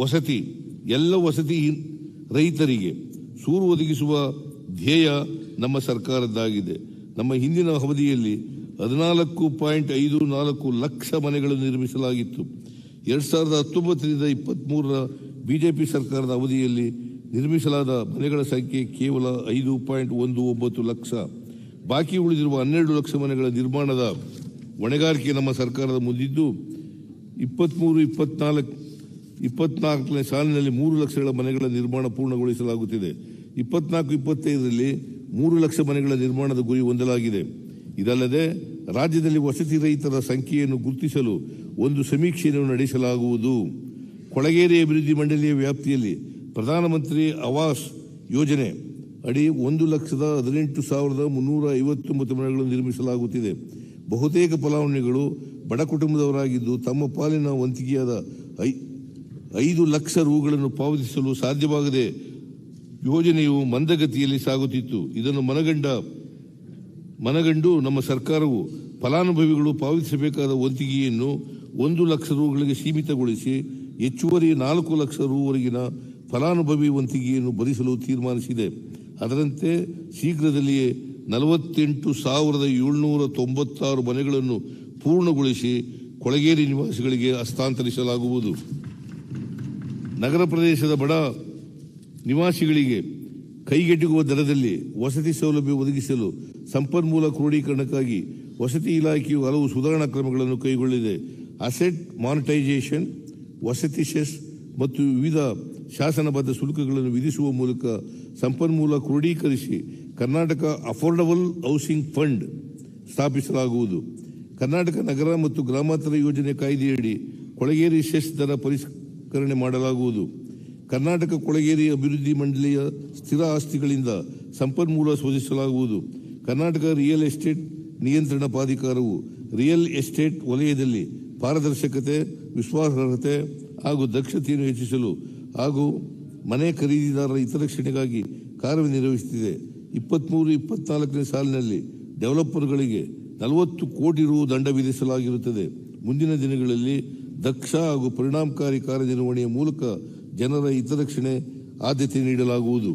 ವಸತಿ, ಎಲ್ಲ ವಸತಿ ರೈತರಿಗೆ ಸೂರು ಒದಗಿಸುವ ಧ್ಯೇಯ ನಮ್ಮ ಸರ್ಕಾರದ್ದಾಗಿದೆ. ನಮ್ಮ ಹಿಂದಿನ ಅವಧಿಯಲ್ಲಿ ಹದಿನಾಲ್ಕು ಪಾಯಿಂಟ್ ಐದು ನಾಲ್ಕು ಲಕ್ಷ ಮನೆಗಳನ್ನು ನಿರ್ಮಿಸಲಾಗಿತ್ತು. ಎರಡ್ ಸಾವಿರದ ಹತ್ತೊಂಬತ್ತರಿಂದ ಇಪ್ಪತ್ತ್ಮೂರರ ಬಿಜೆಪಿ ಸರ್ಕಾರದ ಅವಧಿಯಲ್ಲಿ ನಿರ್ಮಿಸಲಾದ ಮನೆಗಳ ಸಂಖ್ಯೆ ಕೇವಲ ಐದು ಪಾಯಿಂಟ್ ಒಂದು ಒಂಬತ್ತು ಲಕ್ಷ. ಬಾಕಿ ಉಳಿದಿರುವ ಹನ್ನೆರಡು ಲಕ್ಷ ಮನೆಗಳ ನಿರ್ಮಾಣದ ಹೊಣೆಗಾರಿಕೆ ನಮ್ಮ ಸರ್ಕಾರದ ಮುಂದಿದ್ದು ಇಪ್ಪತ್ತ್ಮೂರು ಇಪ್ಪತ್ನಾಲ್ಕು ಇಪ್ಪತ್ನಾಲ್ಕನೇ ಸಾಲಿನಲ್ಲಿ ಮೂರು ಲಕ್ಷಗಳ ಮನೆಗಳ ನಿರ್ಮಾಣ ಪೂರ್ಣಗೊಳಿಸಲಾಗುತ್ತಿದೆ. ಇಪ್ಪತ್ನಾಲ್ಕು, ಇಪ್ಪತ್ತೈದರಲ್ಲಿ ಮೂರು ಲಕ್ಷ ಮನೆಗಳ ನಿರ್ಮಾಣದ ಗುರಿ ಹೊಂದಲಾಗಿದೆ. ಇದಲ್ಲದೆ ರಾಜ್ಯದಲ್ಲಿ ವಸತಿ ರಹಿತರ ಸಂಖ್ಯೆಯನ್ನು ಗುರುತಿಸಲು ಒಂದು ಸಮೀಕ್ಷೆಯನ್ನು ನಡೆಸಲಾಗುವುದು. ಕೊಳಗೇರಿ ಅಭಿವೃದ್ಧಿ ಮಂಡಳಿಯ ವ್ಯಾಪ್ತಿಯಲ್ಲಿ ಪ್ರಧಾನಮಂತ್ರಿ ಆವಾಸ್ ಯೋಜನೆ ಅಡಿ ಒಂದು ಲಕ್ಷದ ಹದಿನೆಂಟು ಸಾವಿರದ ಮುನ್ನೂರ ಐವತ್ತೊಂಬತ್ತು ಮನೆಗಳನ್ನು ನಿರ್ಮಿಸಲಾಗುತ್ತಿದೆ. ಬಹುತೇಕ ಫಲಾನುಭವಿಗಳು ಬಡ ಕುಟುಂಬದವರಾಗಿದ್ದು ತಮ್ಮ ಪಾಲಿನ ವಂತಿಕೆಯಾದ ಐ ಐದು ಲಕ್ಷ ರೂಗಳನ್ನು ಪಾವತಿಸಲು ಸಾಧ್ಯವಾಗದೆ ಯೋಜನೆಯು ಮಂದಗತಿಯಲ್ಲಿ ಸಾಗುತ್ತಿತ್ತು. ಇದನ್ನು ಮನಗಂಡ, ಮನಗಂಡು ನಮ್ಮ ಸರ್ಕಾರವು ಫಲಾನುಭವಿಗಳು ಪಾವತಿಸಬೇಕಾದ ವಂತಿಗೆಯನ್ನು ಒಂದು ಲಕ್ಷ ರೂಗಳಿಗೆ ಸೀಮಿತಗೊಳಿಸಿ ಹೆಚ್ಚುವರಿ ನಾಲ್ಕು ಲಕ್ಷ ರೂವರೆಗಿನ ಫಲಾನುಭವಿ ವಂತಿಗೆಯನ್ನು ಭರಿಸಲು ತೀರ್ಮಾನಿಸಿದೆ. ಅದರಂತೆ ಶೀಘ್ರದಲ್ಲಿಯೇ ನಲವತ್ತೆಂಟು ಸಾವಿರದ ಏಳ್ನೂರ ತೊಂಬತ್ತಾರು ಮನೆಗಳನ್ನು ಪೂರ್ಣಗೊಳಿಸಿ ಕೊಳಗೇರಿ ನಿವಾಸಿಗಳಿಗೆ ಹಸ್ತಾಂತರಿಸಲಾಗುವುದು. ನಗರ ಪ್ರದೇಶದ ಬಡ ನಿವಾಸಿಗಳಿಗೆ ಕೈಗೆಟುಕುವ ದರದಲ್ಲಿ ವಸತಿ ಸೌಲಭ್ಯ ಒದಗಿಸಲು ಸಂಪನ್ಮೂಲ ಕ್ರೋಢೀಕರಣಕ್ಕಾಗಿ ವಸತಿ ಇಲಾಖೆಯು ಹಲವು ಸುಧಾರಣಾ ಕ್ರಮಗಳನ್ನು ಕೈಗೊಳ್ಳಿದೆ. ಅಸೆಟ್ ಮಾನಿಟೈಸೇಷನ್, ವಸತಿ ಸೆಸ್ ಮತ್ತು ವಿವಿಧ ಶಾಸನಬದ್ಧ ಶುಲ್ಕಗಳನ್ನು ವಿಧಿಸುವ ಮೂಲಕ ಸಂಪನ್ಮೂಲ ಕ್ರೋಢೀಕರಿಸಿ ಕರ್ನಾಟಕ ಅಫೋರ್ಡಬಲ್ ಹೌಸಿಂಗ್ ಫಂಡ್ ಸ್ಥಾಪಿಸಲಾಗುವುದು. ಕರ್ನಾಟಕ ನಗರ ಮತ್ತು ಗ್ರಾಮಾಂತರ ಯೋಜನೆ ಕಾಯ್ದೆಯಡಿ ಕೊಳಗೇರಿ ಸೆಸ್ ದರ ಪರಿಷ್ಕರಣೆ ಮಾಡಲಾಗುವುದು. ಕರ್ನಾಟಕ ಕೊಳಗೇರಿ ಅಭಿವೃದ್ಧಿ ಮಂಡಳಿಯ ಸ್ಥಿರ ಆಸ್ತಿಗಳಿಂದ ಸಂಪನ್ಮೂಲ ಶೋಧಿಸಲಾಗುವುದು ಕರ್ನಾಟಕ ರಿಯಲ್ ಎಸ್ಟೇಟ್ ನಿಯಂತ್ರಣ ಪ್ರಾಧಿಕಾರವು ರಿಯಲ್ ಎಸ್ಟೇಟ್ ವಲಯದಲ್ಲಿ ಪಾರದರ್ಶಕತೆ, ವಿಶ್ವಾಸಾರ್ಹತೆ ಹಾಗೂ ದಕ್ಷತೆಯನ್ನು ಹೆಚ್ಚಿಸಲು ಹಾಗೂ ಮನೆ ಖರೀದಿದಾರರ ಹಿತರಕ್ಷಣೆಗಾಗಿ ಕಾರ್ಯನಿರ್ವಹಿಸುತ್ತಿದೆ. ಇಪ್ಪತ್ತ್ಮೂರು ಇಪ್ಪತ್ನಾಲ್ಕನೇ ಸಾಲಿನಲ್ಲಿ ಡೆವಲಪರ್ಗಳಿಗೆ ನಲವತ್ತು ಕೋಟಿ ರು ದಂಡ ವಿಧಿಸಲಾಗಿರುತ್ತದೆ. ಮುಂದಿನ ದಿನಗಳಲ್ಲಿ ದಕ್ಷ ಹಾಗೂ ಪರಿಣಾಮಕಾರಿ ಕಾರ್ಯನಿರ್ವಹಣೆಯ ಮೂಲಕ ಜನರ ಹಿತರಕ್ಷಣೆ ಆದ್ಯತೆ ನೀಡಲಾಗುವುದು.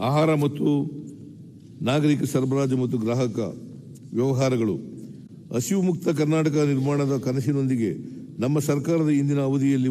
ಆಹಾರ ಮತ್ತು ನಾಗರಿಕ ಸರಬರಾಜು ಮತ್ತು ಗ್ರಾಹಕ ವ್ಯವಹಾರಗಳು. ಹಸಿವು ಮುಕ್ತ ಕರ್ನಾಟಕ ನಿರ್ಮಾಣದ ಕನಸಿನೊಂದಿಗೆ ನಮ್ಮ ಸರ್ಕಾರದ ಇಂದಿನ ಅವಧಿಯಲ್ಲಿ